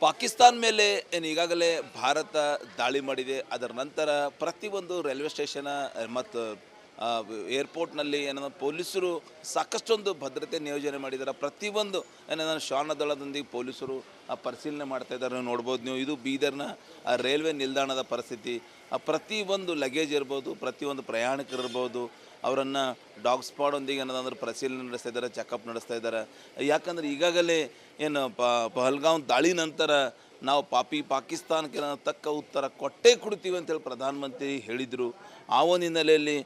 ಪಾಕಿಸ್ತಾನ ಮೇಲೆ ಏನು ಈಗಾಗಲೇ ಭಾರತ ದಾಳಿ ಮಾಡಿದೆ ಅದರ ನಂತರ ಪ್ರತಿಯೊಂದು ರೈಲ್ವೆ ಸ್ಟೇಷನ್ ಮತ್ತು ಏರ್ಪೋರ್ಟ್ನಲ್ಲಿ ಏನೋ ಪೊಲೀಸರು ಸಾಕಷ್ಟೊಂದು ಭದ್ರತೆ ನಿಯೋಜನೆ ಮಾಡಿದ್ದಾರೆ. ಪ್ರತಿಯೊಂದು ಏನೋ ಶ್ವಾನ ದಳದೊಂದಿಗೆ ಪೊಲೀಸರು ಪರಿಶೀಲನೆ ಮಾಡ್ತಾ ಇದ್ದಾರೆ. ನೋಡ್ಬೋದು, ನೀವು ಇದು ಬೀದರ್ನ, ಆ, ರೈಲ್ವೆ ನಿಲ್ದಾಣದ ಪರಿಸ್ಥಿತಿ. ಆ, ಪ್ರತಿಯೊಂದು ಲಗೇಜ್ ಇರ್ಬೋದು, ಪ್ರತಿಯೊಂದು ಪ್ರಯಾಣಿಕರು ಇರ್ಬೋದು, ಅವರನ್ನು ಡಾಗ್ ಸ್ಪಾಡೊಂದಿಗೆ ಏನದಂದ್ರೆ ಪರಿಶೀಲನೆ ನಡೆಸ್ತಾ ಇದ್ದಾರೆ ಚೆಕಪ್ ನಡೆಸ್ತಾ ಇದ್ದಾರೆ. ಯಾಕಂದ್ರೆ ಈಗಾಗಲೇ ಏನು ಪಹಲ್ಗಾಂವ್ ದಾಳಿ ನಂತರ ನಾವು ಪಾಪಿ ಪಾಕಿಸ್ತಾನಕ್ಕೆ ತಕ್ಕ ಉತ್ತರ ಕೊಟ್ಟೇ ಕೊಡ್ತೀವಿ ಅಂತೇಳಿ ಪ್ರಧಾನಮಂತ್ರಿ ಹೇಳಿದರು. ಆ ಒಂದು ಹಿನ್ನೆಲೆಯಲ್ಲಿ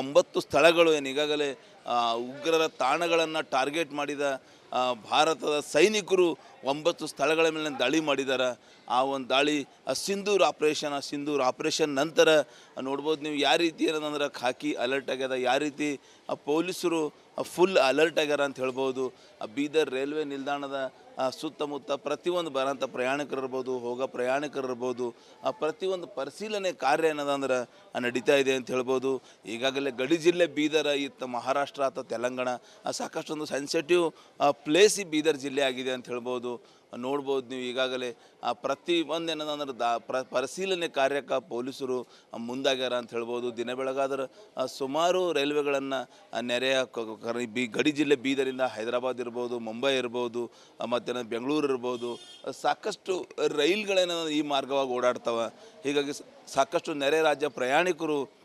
ಒಂಬತ್ತು ಸ್ಥಳಗಳು ಏನು ಈಗಾಗಲೇ ಉಗ್ರರ ತಾಣಗಳನ್ನು ಟಾರ್ಗೆಟ್ ಮಾಡಿದ ಭಾರತದ ಸೈನಿಕರು ಒಂಬತ್ತು ಸ್ಥಳಗಳ ಮೇಲೆ ದಾಳಿ ಮಾಡಿದ್ದಾರೆ ಆ ಒಂದು ದಾಳಿ, ಆ ಸಿಂಧೂರ್ ಆಪ್ರೇಷನ್ ಆ ಸಿಂಧೂರ್ ಆಪ್ರೇಷನ್ ನಂತರ ನೋಡ್ಬೋದು ನೀವು ಯಾವ ರೀತಿ ಏನಂದ್ರೆ ಖಾಕಿ ಅಲರ್ಟ್ ಆಗ್ಯದ, ಯಾವ ರೀತಿ ಆ ಪೊಲೀಸರು ಫುಲ್ ಅಲರ್ಟ್ ಆಗ್ಯಾರ ಅಂತ ಹೇಳ್ಬೋದು. ಆ ಬೀದರ್ ರೈಲ್ವೆ ನಿಲ್ದಾಣದ ಸುತ್ತಮುತ್ತ ಪ್ರತಿಯೊಂದು ಬರೋಂಥ ಪ್ರಯಾಣಿಕರು ಇರ್ಬೋದು, ಹೋಗೋ ಪ್ರಯಾಣಿಕರು ಇರ್ಬೋದು, ಆ ಪ್ರತಿಯೊಂದು ಪರಿಶೀಲನೆ ಕಾರ್ಯ ಏನದಂದ್ರೆ ನಡೀತಾ ಇದೆ ಅಂತ ಹೇಳ್ಬೋದು. ಈಗಾಗಲೇ ಗಡಿ ಜಿಲ್ಲೆ ಬೀದರ ಇತ್ತ ಮಹಾರಾಷ್ಟ್ರ ಅಥವಾ ತೆಲಂಗಾಣ ಸಾಕಷ್ಟೊಂದು ಸೆನ್ಸಿಟಿವ್ ಪ್ಲೇಸ್ ಈ ಬೀದರ್ ಜಿಲ್ಲೆ ಆಗಿದೆ ಅಂತ ಹೇಳ್ಬೋದು. ನೋಡ್ಬೋದು ನೀವು ಈಗಾಗಲೇ, ಆ, ಪ್ರತಿ ಒಂದು ಏನದಂದ್ರೆ ದಾ, ಪ್ರ, ಪರಿಶೀಲನೆ ಕಾರ್ಯಕ್ಕೆ ಪೊಲೀಸರು ಮುಂದಾಗ್ಯಾರ ಅಂತ ಹೇಳ್ಬೋದು. ದಿನ ಬೆಳಗಾದ್ರೆ ಸುಮಾರು ರೈಲ್ವೆಗಳನ್ನು ನೆರೆಯ ಬಿ, ಗಡಿ ಜಿಲ್ಲೆ ಬೀದರಿಂದ ಹೈದರಾಬಾದ್ ಇರ್ಬೋದು, ಮುಂಬೈ ಇರ್ಬೋದು ಮತ್ತೆ ಬೆಂಗಳೂರು ಇರ್ಬೋದು ಸಾಕಷ್ಟು ರೈಲ್ಗಳೇನ ಈ ಮಾರ್ಗವಾಗಿ ಓಡಾಡ್ತವೆ. ಹೀಗಾಗಿ ಸಾಕಷ್ಟು ನೆರೆ ರಾಜ್ಯ ಪ್ರಯಾಣಿಕರು,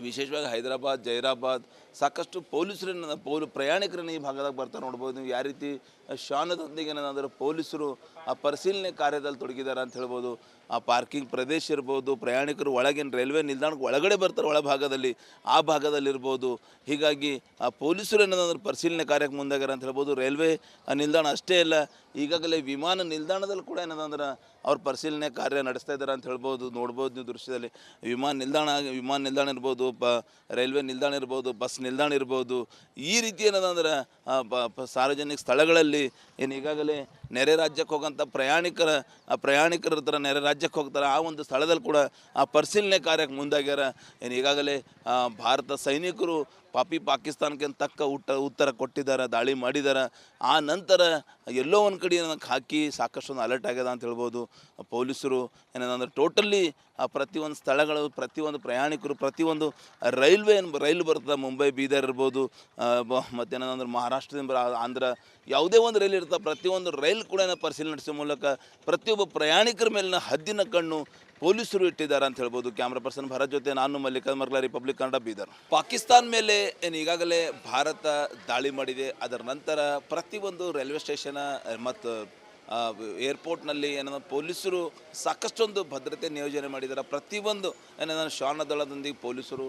ವಿಶೇಷವಾಗಿ ಹೈದರಾಬಾದ್, ಜೈರಾಬಾದ್ ಸಾಕಷ್ಟು ಪೊಲೀಸರನ್ನು, ಪೌಲ್ ಪ್ರಯಾಣಿಕರನ್ನು ಈ ಭಾಗದಾಗ ಬರ್ತಾರೆ ನೋಡ್ಬೋದು. ನೀವು ಯಾವ ರೀತಿ ಶಾನದೊಂದಿಗೆ ಏನಾದರೂ ಪೊಲೀಸರು ಆ ಪರಿಶೀಲನೆ ಕಾರ್ಯದಲ್ಲಿ ತೊಡಗಿದ್ದಾರೆ ಅಂತ ಹೇಳ್ಬೋದು. ಆ ಪಾರ್ಕಿಂಗ್ ಪ್ರದೇಶ ಇರ್ಬೋದು, ಪ್ರಯಾಣಿಕರು ಒಳಗಿನ ರೈಲ್ವೆ ನಿಲ್ದಾಣಕ್ಕೆ ಒಳಗಡೆ ಬರ್ತಾರೆ ಒಳಭಾಗದಲ್ಲಿ ಆ ಭಾಗದಲ್ಲಿ ಇರ್ಬೋದು. ಹೀಗಾಗಿ, ಆ, ಪೊಲೀಸರು ಏನಾದರೂ ಪರಿಶೀಲನೆ ಕಾರ್ಯಕ್ಕೆ ಮುಂದಾಗ್ಯಾರ ಅಂತ ಹೇಳ್ಬೋದು. ರೈಲ್ವೆ ನಿಲ್ದಾಣ ಅಷ್ಟೇ ಅಲ್ಲ, ಈಗಾಗಲೇ ವಿಮಾನ ನಿಲ್ದಾಣದಲ್ಲಿ ಕೂಡ ಏನದಂದ್ರೆ ಅವ್ರು ಪರಿಶೀಲನೆ ಕಾರ್ಯ ನಡೆಸ್ತಾ ಇದ್ದಾರೆ ಅಂತ ಹೇಳ್ಬೋದು. ನೋಡ್ಬೋದು ನೀವು ದೃಶ್ಯದಲ್ಲಿ. ವಿಮಾನ ನಿಲ್ದಾಣ ವಿಮಾನ ನಿಲ್ದಾಣ ಇರ್ಬೋದು ಪ ರೈಲ್ವೆ ನಿಲ್ದಾಣ ಇರ್ಬೋದು, ಬಸ್ ನಿಲ್ದಾಣ ಇರ್ಬೋದು ಈ ರೀತಿ ಏನದಂದ್ರೆ ಸಾರ್ವಜನಿಕ ಸ್ಥಳಗಳಲ್ಲಿ ಏನು ಈಗಾಗಲೇ ನೆರೆ ರಾಜ್ಯಕ್ಕೆ ಹೋಗೋಂಥ ಪ್ರಯಾಣಿಕರ, ಆ ಪ್ರಯಾಣಿಕರ ಹತ್ರ ನೆರೆ ರಾಜ್ಯಕ್ಕೆ ಹೋಗ್ತಾರೆ, ಆ ಒಂದು ಸ್ಥಳದಲ್ಲಿ ಕೂಡ ಆ ಪರಿಶೀಲನೆ ಕಾರ್ಯಕ್ಕೆ ಮುಂದಾಗ್ಯಾರ. ಏನು ಈಗಾಗಲೇ ಭಾರತ ಸೈನಿಕರು ಪಾಪಿ ಪಾಕಿಸ್ತಾನಕ್ಕೆ ತಕ್ಕ ಉಟ್ಟ, ಉತ್ತರ ಕೊಟ್ಟಿದ್ದಾರೆ ದಾಳಿ ಮಾಡಿದ್ದಾರೆ ಆ ನಂತರ ಎಲ್ಲೋ ಒಂದು ಕಡೆ ನನಗೆ ಹಾಕಿ ಸಾಕಷ್ಟೊಂದು ಅಲರ್ಟ್ ಆಗ್ಯದ ಅಂತ ಹೇಳ್ಬೋದು. ಪೊಲೀಸರು ಏನಂದ್ರೆ ಟೋಟಲಿ ಆ, ಪ್ರತಿಯೊಂದು ಸ್ಥಳಗಳು, ಪ್ರತಿಯೊಂದು ಪ್ರಯಾಣಿಕರು, ಪ್ರತಿಯೊಂದು ರೈಲ್ವೆ ಏನು, ರೈಲು ಬರ್ತದೆ, ಮುಂಬೈ, ಬೀದರ್ ಇರ್ಬೋದು ಮತ್ತೇನಂದ್ರೆ ಮಹಾರಾಷ್ಟ್ರದಿಂದ ಆಂಧ್ರ, ಯಾವುದೇ ಒಂದು ರೈಲ್ ಇರ್ತದೆ, ಪ್ರತಿಯೊಂದು ರೈಲ್ ಕೂಡ ಏನೋ ಪರಿಶೀಲನೆ ನಡೆಸುವ ಮೂಲಕ ಪ್ರತಿಯೊಬ್ಬ ಪ್ರಯಾಣಿಕರ ಮೇಲಿನ ಹದ್ದಿನ ಕಣ್ಣು ಪೊಲೀಸರು ಇಟ್ಟಿದ್ದಾರೆ ಅಂತ ಹೇಳ್ಬೋದು ಕ್ಯಾಮ್ರಾ ಪರ್ಸನ್ ಭಾರತ್ ಜೊತೆ ನಾನು ಮಲ್ಲಿಕಾ ಮರ್ಲಾ ರಿಪಬ್ಲಿಕ್ ಕನ್ನಡ, ಬೀದರ್. ಪಾಕಿಸ್ತಾನ ಮೇಲೆ ಏನು ಈಗಾಗಲೇ ಭಾರತ ದಾಳಿ ಮಾಡಿದೆ, ಅದರ ನಂತರ ಪ್ರತಿಯೊಂದು ರೈಲ್ವೆ ಸ್ಟೇಷನ್ ಮತ್ತು ಏರ್ಪೋರ್ಟ್ನಲ್ಲಿ ಏನೋ ಪೊಲೀಸರು ಸಾಕಷ್ಟೊಂದು ಭದ್ರತೆ ನಿಯೋಜನೆ ಮಾಡಿದ್ದಾರೆ. ಪ್ರತಿಯೊಂದು ಏನೋ ಶ್ವಾನ ದಳದೊಂದಿಗೆ ಪೊಲೀಸರು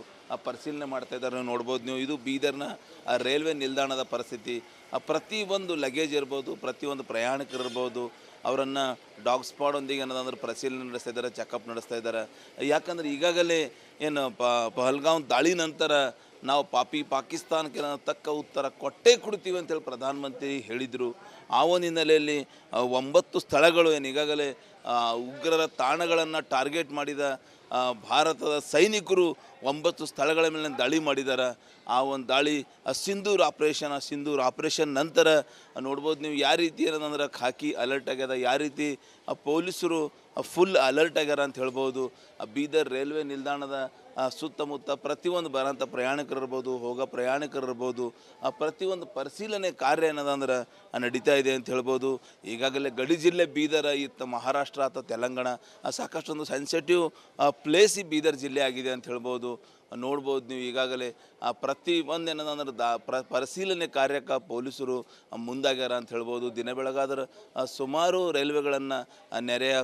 ಪರಿಶೀಲನೆ ಮಾಡ್ತಾ ಇದ್ದಾರೆ. ನೋಡ್ಬೋದು ನೀವು, ಇದು ಬೀದರ್ನ ರೈಲ್ವೆ ನಿಲ್ದಾಣದ ಪರಿಸ್ಥಿತಿ. ಆ ಪ್ರತಿಯೊಂದು ಲಗೇಜ್ ಇರ್ಬೋದು ಪ್ರತಿಯೊಂದು ಪ್ರಯಾಣಿಕರು ಇರ್ಬೋದು, ಅವರನ್ನು ಡಾಗ್ ಸ್ಪಾಡೊಂದಿಗೆ ಏನದಂದ್ರೆ ಪರಿಶೀಲನೆ ನಡೆಸ್ತಾ ಇದ್ದಾರೆ ಚೆಕಪ್ ನಡೆಸ್ತಾ ಇದ್ದಾರೆ. ಯಾಕಂದ್ರೆ ಈಗಾಗಲೇ ಏನು ಪಹಲ್ಗಾಂವ್ ದಾಳಿ ನಂತರ ನಾವು ಪಾಪಿ ಪಾಕಿಸ್ತಾನಕ್ಕೆ ತಕ್ಕ ಉತ್ತರ ಕೊಟ್ಟೇ ಕೊಡ್ತೀವಿ ಅಂತೇಳಿ ಪ್ರಧಾನಮಂತ್ರಿ ಹೇಳಿದರು. ಆ ಒಂದು ಹಿನ್ನೆಲೆಯಲ್ಲಿ ಒಂಬತ್ತು ಸ್ಥಳಗಳು ಏನು ಈಗಾಗಲೇ ಉಗ್ರರ ತಾಣಗಳನ್ನು ಟಾರ್ಗೆಟ್ ಮಾಡಿದ ಭಾರತದ ಸೈನಿಕರು ಒಂಬತ್ತು ಸ್ಥಳಗಳ ಮೇಲೆ ದಾಳಿ ಮಾಡಿದ್ದಾರೆ ಆ ಒಂದು ದಾಳಿ ಸಿಂಧೂರ್ ಆಪ್ರೇಷನ್ ಆ ಸಿಂಧೂರ್ ಆಪ್ರೇಷನ್ ನಂತರ ನೋಡ್ಬೋದು ನೀವು ಯಾವ ರೀತಿ ಏನಂದ್ರೆ ಖಾಕಿ ಅಲರ್ಟ್ ಆಗ್ಯದ, ಯಾವ ರೀತಿ ಆ ಪೊಲೀಸರು ಫುಲ್ ಅಲರ್ಟ್ ಆಗ್ಯಾರ ಅಂತ ಹೇಳ್ಬೋದು ಆ ಬೀದರ್ ರೈಲ್ವೆ ನಿಲ್ದಾಣದ ಸುತ್ತಮುತ್ತ ಪ್ರತಿಯೊಂದು ಬರೋಂಥ ಪ್ರಯಾಣಿಕರು ಇರ್ಬೋದು, ಹೋಗೋ ಪ್ರಯಾಣಿಕರು ಇರ್ಬೋದು ಆ ಪ್ರತಿಯೊಂದು ಪರಿಶೀಲನೆ ಕಾರ್ಯ ಏನದಂದ್ರೆ ನಡೀತಾ ಇದೆ ಅಂತ ಹೇಳ್ಬೋದು. ಈಗಾಗಲೇ ಗಡಿ ಜಿಲ್ಲೆ ಬೀದರ್ ಇತ್ತ ಮಹಾರಾಷ್ಟ್ರ ಅಥವಾ ತೆಲಂಗಾಣ ಸಾಕಷ್ಟೊಂದು ಸೆನ್ಸಿಟಿವ್ ಪ್ಲೇಸ್ ಈ ಬೀದರ್ ಜಿಲ್ಲೆ ಆಗಿದೆ ಅಂತ ಹೇಳ್ಬೋದು. ನೋಡ್ಬೋದು ನೀವು ಈಗಾಗಲೇ, ಆ ಪ್ರತಿ ಒಂದು ಏನದಂದ್ರೆ ದಾ, ಪ್ರ, ಪರಿಶೀಲನೆ ಕಾರ್ಯಕ್ಕೆ ಪೊಲೀಸರು ಮುಂದಾಗ್ಯಾರ ಅಂತ ಹೇಳ್ಬೋದು. ದಿನ ಬೆಳಗಾದ್ರೆ ಸುಮಾರು ರೈಲ್ವೆಗಳನ್ನು ನೆರೆಯ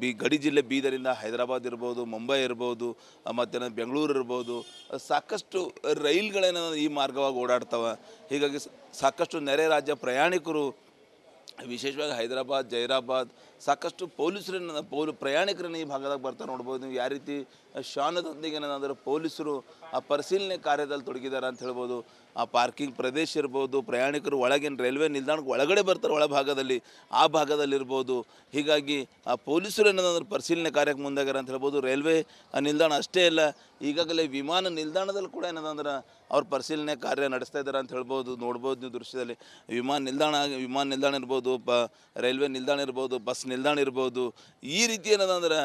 ಬಿ, ಗಡಿ ಜಿಲ್ಲೆ ಬೀದರಿಂದ ಹೈದರಾಬಾದ್ ಇರ್ಬೋದು, ಮುಂಬೈ ಇರ್ಬೋದು ಮತ್ತು ಬೆಂಗಳೂರು ಇರ್ಬೋದು ಸಾಕಷ್ಟು ರೈಲ್ಗಳೇನ ಈ ಮಾರ್ಗವಾಗಿ ಓಡಾಡ್ತವೆ. ಹೀಗಾಗಿ ಸಾಕಷ್ಟು ನೆರೆ ರಾಜ್ಯ ಪ್ರಯಾಣಿಕರು, ವಿಶೇಷವಾಗಿ ಹೈದರಾಬಾದ್, ಜೈರಾಬಾದ್ ಸಾಕಷ್ಟು ಪೊಲೀಸರನ್ನು, ಪೌಲ್ ಪ್ರಯಾಣಿಕರನ್ನು ಈ ಭಾಗದಾಗ ಬರ್ತಾರೆ ನೋಡ್ಬೋದು. ನೀವು ಯಾವ ರೀತಿ ಶಾನದೊಂದಿಗೆ ಏನಂದ್ರೆ ಪೊಲೀಸರು ಆ ಪರಿಶೀಲನೆ ಕಾರ್ಯದಲ್ಲಿ ತೊಡಗಿದ್ದಾರೆ ಅಂತ ಹೇಳ್ಬೋದು. ಆ ಪಾರ್ಕಿಂಗ್ ಪ್ರದೇಶ ಇರ್ಬೋದು, ಪ್ರಯಾಣಿಕರು ಒಳಗಿನ ರೈಲ್ವೆ ನಿಲ್ದಾಣಕ್ಕೆ ಒಳಗಡೆ ಬರ್ತಾರೆ ಒಳಭಾಗದಲ್ಲಿ, ಆ ಭಾಗದಲ್ಲಿರ್ಬೋದು ಹೀಗಾಗಿ, ಆ, ಪೊಲೀಸರು ಏನಂದ್ರೆ ಪರಿಶೀಲನೆ ಕಾರ್ಯಕ್ಕೆ ಮುಂದಾಗ್ಯಾರ ಅಂತ ಹೇಳ್ಬೋದು. ರೈಲ್ವೆ ನಿಲ್ದಾಣ ಅಷ್ಟೇ ಅಲ್ಲ, ಈಗಾಗಲೇ ವಿಮಾನ ನಿಲ್ದಾಣದಲ್ಲಿ ಕೂಡ ಏನದಂದ್ರೆ ಅವ್ರು ಪರಿಶೀಲನೆ ಕಾರ್ಯ ನಡೆಸ್ತಾ ಇದ್ದಾರೆ ಅಂತ ಹೇಳ್ಬೋದು. ನೋಡ್ಬೋದು ನೀವು ದೃಶ್ಯದಲ್ಲಿ. ವಿಮಾನ ನಿಲ್ದಾಣ ವಿಮಾನ ನಿಲ್ದಾಣ ಇರ್ಬೋದು ಪ ರೈಲ್ವೆ ನಿಲ್ದಾಣ ಇರ್ಬೋದು, ಬಸ್ ನಿಲ್ದಾಣ ಇರ್ಬೋದು ಈ ರೀತಿ ಏನದಂದ್ರೆ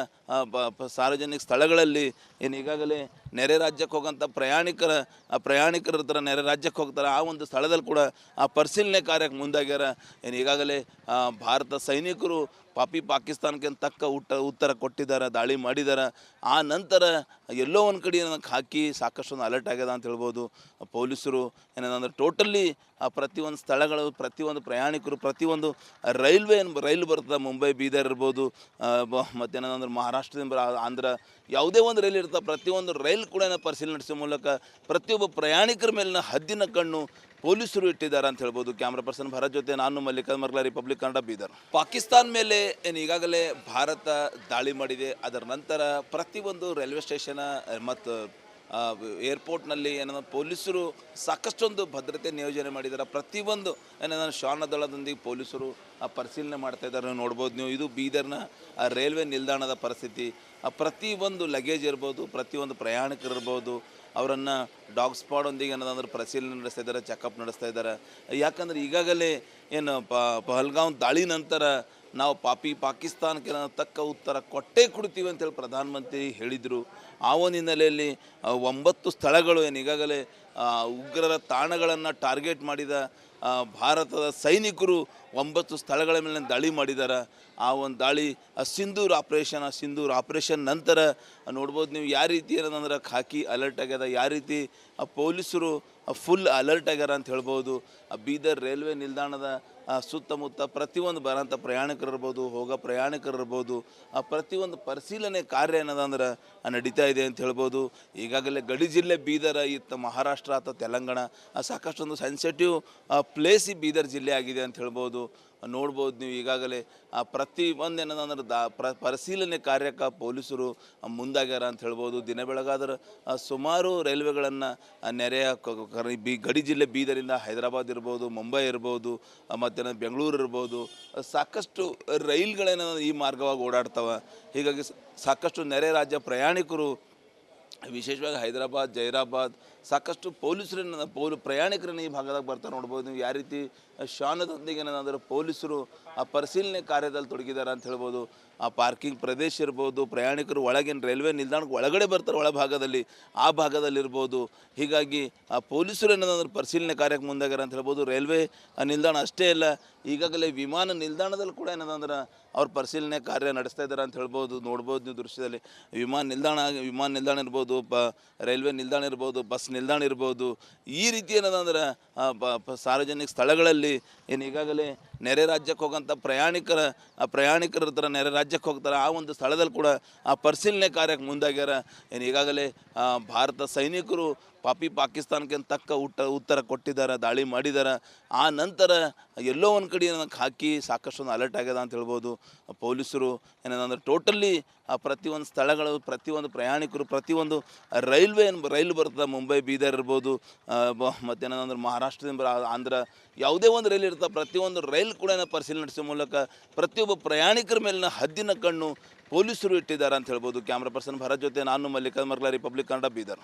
ಸಾರ್ವಜನಿಕ ಸ್ಥಳಗಳಲ್ಲಿ ಏನು ಈಗಾಗಲೇ ನೆರೆ ರಾಜ್ಯಕ್ಕೆ ಹೋಗೋಂಥ ಪ್ರಯಾಣಿಕರ, ಆ ಪ್ರಯಾಣಿಕರ ಹತ್ರ ನೆರೆ ರಾಜ್ಯಕ್ಕೆ ಹೋಗ್ತಾರೆ, ಆ ಒಂದು ಸ್ಥಳದಲ್ಲಿ ಕೂಡ ಆ ಪರಿಶೀಲನೆ ಕಾರ್ಯಕ್ಕೆ ಮುಂದಾಗ್ಯಾರ. ಏನು ಈಗಾಗಲೇ ಭಾರತ ಸೈನಿಕರು ಪಾಪಿ ಪಾಕಿಸ್ತಾನಕ್ಕೆ ತಕ್ಕ ಉಟ್ಟ, ಉತ್ತರ ಕೊಟ್ಟಿದ್ದಾರೆ ದಾಳಿ ಮಾಡಿದ್ದಾರೆ ಆ ನಂತರ ಎಲ್ಲೋ ಒಂದು ಕಡೆ ನನಗೆ ಹಾಕಿ ಸಾಕಷ್ಟೊಂದು ಅಲರ್ಟ್ ಆಗ್ಯದ ಅಂತ ಹೇಳ್ಬೋದು. ಪೊಲೀಸರು ಏನಂದ್ರೆ ಟೋಟಲಿ ಆ, ಪ್ರತಿಯೊಂದು ಸ್ಥಳಗಳು, ಪ್ರತಿಯೊಂದು ಪ್ರಯಾಣಿಕರು, ಪ್ರತಿಯೊಂದು ರೈಲ್ವೆ ಏನು, ರೈಲು ಬರ್ತದೆ, ಮುಂಬೈ, ಬೀದರ್ ಇರ್ಬೋದು ಮತ್ತೇನಂದ್ರೆ ಮಹಾರಾಷ್ಟ್ರದಿಂದ ಆಂಧ್ರ, ಯಾವುದೇ ಒಂದು ರೈಲ್ ಇರ್ತದೆ, ಪ್ರತಿಯೊಂದು ರೈಲ್ ಕೂಡ ಏನೋ ಪರಿಶೀಲನೆ ನಡೆಸೋ ಮೂಲಕ ಪ್ರತಿಯೊಬ್ಬ ಪ್ರಯಾಣಿಕರ ಮೇಲಿನ ಹದ್ದಿನ ಕಣ್ಣು ಪೊಲೀಸರು ಇಟ್ಟಿದ್ದಾರೆ ಅಂತ ಹೇಳ್ಬೋದು. ಕ್ಯಾಮ್ರಾ ಪರ್ಸನ್ ಭಾರತ್ ಜೊತೆ ನಾನು ಮಲ್ಲಿಕಾ ಮರ್ಲಾ ರಿಪಬ್ಲಿಕ್ ಕನ್ನಡ, ಬೀದರ್. ಪಾಕಿಸ್ತಾನ ಮೇಲೆ ಏನು ಈಗಾಗಲೇ ಭಾರತ ದಾಳಿ ಮಾಡಿದೆ. ಅದರ ನಂತರ ಪ್ರತಿಯೊಂದು ರೈಲ್ವೆ ಸ್ಟೇಷನ್ ಮತ್ತು ಏರ್ಪೋರ್ಟ್ನಲ್ಲಿ ಏನೋ ಪೊಲೀಸರು ಸಾಕಷ್ಟೊಂದು ಭದ್ರತೆ ನಿಯೋಜನೆ ಮಾಡಿದ್ದಾರೆ. ಪ್ರತಿಯೊಂದು ಏನೋ ಶ್ವಾನ ದಳದೊಂದಿಗೆ ಪೊಲೀಸರು, ಆ, ಪರಿಶೀಲನೆ ಮಾಡ್ತಾ ಇದ್ದಾರೆ ನೋಡ್ಬೋದು ನೀವು. ಇದು ಬೀದರ್ನ, ಆ, ರೈಲ್ವೆ ನಿಲ್ದಾಣದ ಪರಿಸ್ಥಿತಿ. ಆ, ಪ್ರತಿಯೊಂದು ಲಗೇಜ್ ಇರ್ಬೋದು, ಪ್ರತಿಯೊಂದು ಪ್ರಯಾಣಿಕರು ಇರ್ಬೋದು, ಅವರನ್ನು ಡಾಗ್ ಸ್ಪಾಡೊಂದಿಗೆ ಏನದಂದ್ರೆ ಪರಿಶೀಲನೆ ನಡೆಸ್ತಾ ಇದ್ದಾರೆ, ಚೆಕಪ್ ನಡೆಸ್ತಾ ಇದ್ದಾರೆ. ಯಾಕಂದ್ರೆ ಈಗಾಗಲೇ ಏನು ಪಹಲ್ಗಾಂವ್ ದಾಳಿ ನಂತರ ನಾವು ಪಾಪಿ ಪಾಕಿಸ್ತಾನಕ್ಕೆ ತಕ್ಕ ಉತ್ತರ ಕೊಟ್ಟೇ ಕೊಡ್ತೀವಿ ಅಂತೇಳಿ ಪ್ರಧಾನಮಂತ್ರಿ ಹೇಳಿದರು. ಆ ಒಂದು ಹಿನ್ನೆಲೆಯಲ್ಲಿ ಒಂಬತ್ತು ಸ್ಥಳಗಳು ಏನು ಈಗಾಗಲೇ ಉಗ್ರರ ತಾಣಗಳನ್ನು ಟಾರ್ಗೆಟ್ ಮಾಡಿದ ಭಾರತದ ಸೈನಿಕರು ಒಂಬತ್ತು ಸ್ಥಳಗಳ ಮೇಲೆ ದಾಳಿ ಮಾಡಿದ್ದಾರೆ ಆ ಒಂದು ದಾಳಿ, ಆ ಸಿಂಧೂರ್ ಆಪ್ರೇಷನ್ ಆ ಸಿಂಧೂರ್ ಆಪ್ರೇಷನ್ ನಂತರ ನೋಡ್ಬೋದು ನೀವು ಯಾವ ರೀತಿ ಏನಂದ್ರೆ ಖಾಕಿ ಅಲರ್ಟ್ ಆಗ್ಯದ, ಯಾವ ರೀತಿ ಆ ಪೊಲೀಸರು ಫುಲ್ ಅಲರ್ಟ್ ಆಗ್ಯಾರ ಅಂತ ಹೇಳ್ಬೋದು. ಆ ಬೀದರ್ ರೈಲ್ವೆ ನಿಲ್ದಾಣದ ಸುತ್ತಮುತ್ತ ಪ್ರತಿಯೊಂದು ಬರೋಂಥ ಪ್ರಯಾಣಿಕರು ಇರ್ಬೋದು, ಹೋಗೋ ಪ್ರಯಾಣಿಕರು ಇರ್ಬೋದು, ಆ ಪ್ರತಿಯೊಂದು ಪರಿಶೀಲನೆ ಕಾರ್ಯ ಏನದಂದ್ರೆ ನಡೀತಾ ಇದೆ ಅಂತ ಹೇಳ್ಬೋದು. ಈಗಾಗಲೇ ಗಡಿ ಜಿಲ್ಲೆ ಬೀದರ್ ಇತ್ತ ಮಹಾರಾಷ್ಟ್ರ ಅಥವಾ ತೆಲಂಗಾಣ ಸಾಕಷ್ಟೊಂದು ಸೆನ್ಸಿಟಿವ್ ಪ್ಲೇಸ್ ಈ ಬೀದರ್ ಜಿಲ್ಲೆ ಆಗಿದೆ ಅಂತ ಹೇಳ್ಬೋದು. ನೋಡ್ಬೋದು ನೀವು ಈಗಾಗಲೇ, ಆ ಪ್ರತಿ ಒಂದು ಏನದಂದ್ರೆ ದಾ, ಪ್ರ, ಪರಿಶೀಲನೆ ಕಾರ್ಯಕ್ಕೆ ಪೊಲೀಸರು ಮುಂದಾಗ್ಯಾರ ಅಂತ ಹೇಳ್ಬೋದು. ದಿನ ಬೆಳಗಾದ್ರೆ ಸುಮಾರು ರೈಲ್ವೆಗಳನ್ನು ನೆರೆಯ ಬಿ, ಗಡಿ ಜಿಲ್ಲೆ ಬೀದರಿಂದ ಹೈದರಾಬಾದ್ ಇರ್ಬೋದು, ಮುಂಬೈ ಇರ್ಬೋದು ಮತ್ತು ಬೆಂಗಳೂರು ಇರ್ಬೋದು ಸಾಕಷ್ಟು ರೈಲ್ಗಳೇನ ಈ ಮಾರ್ಗವಾಗಿ ಓಡಾಡ್ತವೆ. ಹೀಗಾಗಿ ಸಾಕಷ್ಟು ನೆರೆ ರಾಜ್ಯ ಪ್ರಯಾಣಿಕರು, ವಿಶೇಷವಾಗಿ ಹೈದರಾಬಾದ್, ಜೈರಾಬಾದ್ ಸಾಕಷ್ಟು ಪೊಲೀಸರನ್ನ, ಪೋಲ್, ಪ್ರಯಾಣಿಕರನ್ನು ಈ ಭಾಗದಾಗ ಬರ್ತಾರೆ ನೋಡ್ಬೋದು. ನೀವು ಯಾವ ರೀತಿ ಶಾನದೊಂದಿಗೆ ಏನಂದ್ರೆ ಪೊಲೀಸರು ಆ ಪರಿಶೀಲನೆ ಕಾರ್ಯದಲ್ಲಿ ತೊಡಗಿದ್ದಾರೆ ಅಂತ ಹೇಳ್ಬೋದು. ಆ ಪಾರ್ಕಿಂಗ್ ಪ್ರದೇಶ ಇರ್ಬೋದು, ಪ್ರಯಾಣಿಕರು ಒಳಗಿನ ರೈಲ್ವೆ ನಿಲ್ದಾಣಕ್ಕೆ ಒಳಗಡೆ ಬರ್ತಾರೆ ಒಳಭಾಗದಲ್ಲಿ ಆ ಭಾಗದಲ್ಲಿರ್ಬೋದು ಹೀಗಾಗಿ ಆ ಪೊಲೀಸರು ಏನಂದ್ರೆ ಪರಿಶೀಲನೆ ಕಾರ್ಯಕ್ಕೆ ಮುಂದಾಗ್ಯಾರ ಅಂತ ಹೇಳ್ಬೋದು. ರೈಲ್ವೆ ನಿಲ್ದಾಣ ಅಷ್ಟೇ ಅಲ್ಲ, ಈಗಾಗಲೇ ವಿಮಾನ ನಿಲ್ದಾಣದಲ್ಲಿ ಕೂಡ ಏನದಂದ್ರೆ ಅವ್ರು ಪರಿಶೀಲನೆ ಕಾರ್ಯ ನಡೆಸ್ತಾ ಇದ್ದಾರೆ ಅಂತ ಹೇಳ್ಬೋದು. ನೋಡ್ಬೋದು ನೀವು ದೃಶ್ಯದಲ್ಲಿ. ವಿಮಾನ ನಿಲ್ದಾಣ ವಿಮಾನ ನಿಲ್ದಾಣ ಇರ್ಬೋದು ರೈಲ್ವೆ ನಿಲ್ದಾಣ ಇರ್ಬೋದು, ಬಸ್ ನಿಲ್ದಾಣ ಇರ್ಬೋದು. ಈ ರೀತಿ ಏನದ ಅಂದ್ರೆ ಸಾರ್ವಜನಿಕ ಸ್ಥಳಗಳಲ್ಲಿ ಏನು ಈಗಾಗಲೇ ನೆರೆ ರಾಜ್ಯಕ್ಕೆ ಹೋಗೋಂಥ ಪ್ರಯಾಣಿಕರ, ಆ ಪ್ರಯಾಣಿಕರ ಹತ್ರ ನೆರೆ ರಾಜ್ಯಕ್ಕೆ ಹೋಗ್ತಾರೆ. ಆ ಒಂದು ಸ್ಥಳದಲ್ಲಿ ಕೂಡ ಆ ಪರಿಶೀಲನೆ ಕಾರ್ಯಕ್ಕೆ ಮುಂದಾಗ್ಯಾರ. ಏನು ಈಗಾಗಲೇ ಭಾರತ ಸೈನಿಕರು ಪಾಪಿ ಪಾಕಿಸ್ತಾನಕ್ಕೆ ತಕ್ಕ ಉಟ್ಟ ಉತ್ತರ ಕೊಟ್ಟಿದ್ದಾರೆ ದಾಳಿ ಮಾಡಿದ್ದಾರೆ ಆ ನಂತರ ಎಲ್ಲೋ ಒಂದು ಕಡೆ ಹಾಕಿ ಸಾಕಷ್ಟೊಂದು ಅಲರ್ಟ್ ಆಗ್ಯದ ಅಂತ ಹೇಳ್ಬೋದು. ಪೊಲೀಸರು ಏನಂದ್ರೆ ಟೋಟಲಿ ಆ, ಪ್ರತಿಯೊಂದು ಸ್ಥಳಗಳು, ಪ್ರತಿಯೊಂದು ಪ್ರಯಾಣಿಕರು, ಪ್ರತಿಯೊಂದು ರೈಲ್ವೆ, ರೈಲು ಬರ್ತದೆ. ಮುಂಬೈ, ಬೀದರ್ ಇರ್ಬೋದು ಮತ್ತೇನಂದ್ರೆ ಮಹಾರಾಷ್ಟ್ರದಿಂದ ಆಂಧ್ರ ಯಾವುದೇ ಒಂದು ರೈಲ್ ಇರ್ತಾ ಪ್ರತಿಯೊಂದು ರೈಲ್ ಕೂಡ ಪರಿಶೀಲನೆ ನಡೆಸೋ ಮೂಲಕ ಪ್ರತಿಯೊಬ್ಬ ಪ್ರಯಾಣಿಕರ ಮೇಲಿನ ಹದ್ದಿನ ಕಣ್ಣು ಪೊಲೀಸರು ಇಟ್ಟಿದ್ದಾರೆ ಅಂತ ಹೇಳ್ಬೋದು. ಕ್ಯಾಮ್ರಾ ಪರ್ಸನ್ ಭರತ್ ಜೊತೆ ನಾನು ಮಲ್ಲಿಕಾ ರಿಪಬ್ಲಿಕ್ ಕನ್ನಡ ಬೀದರ್.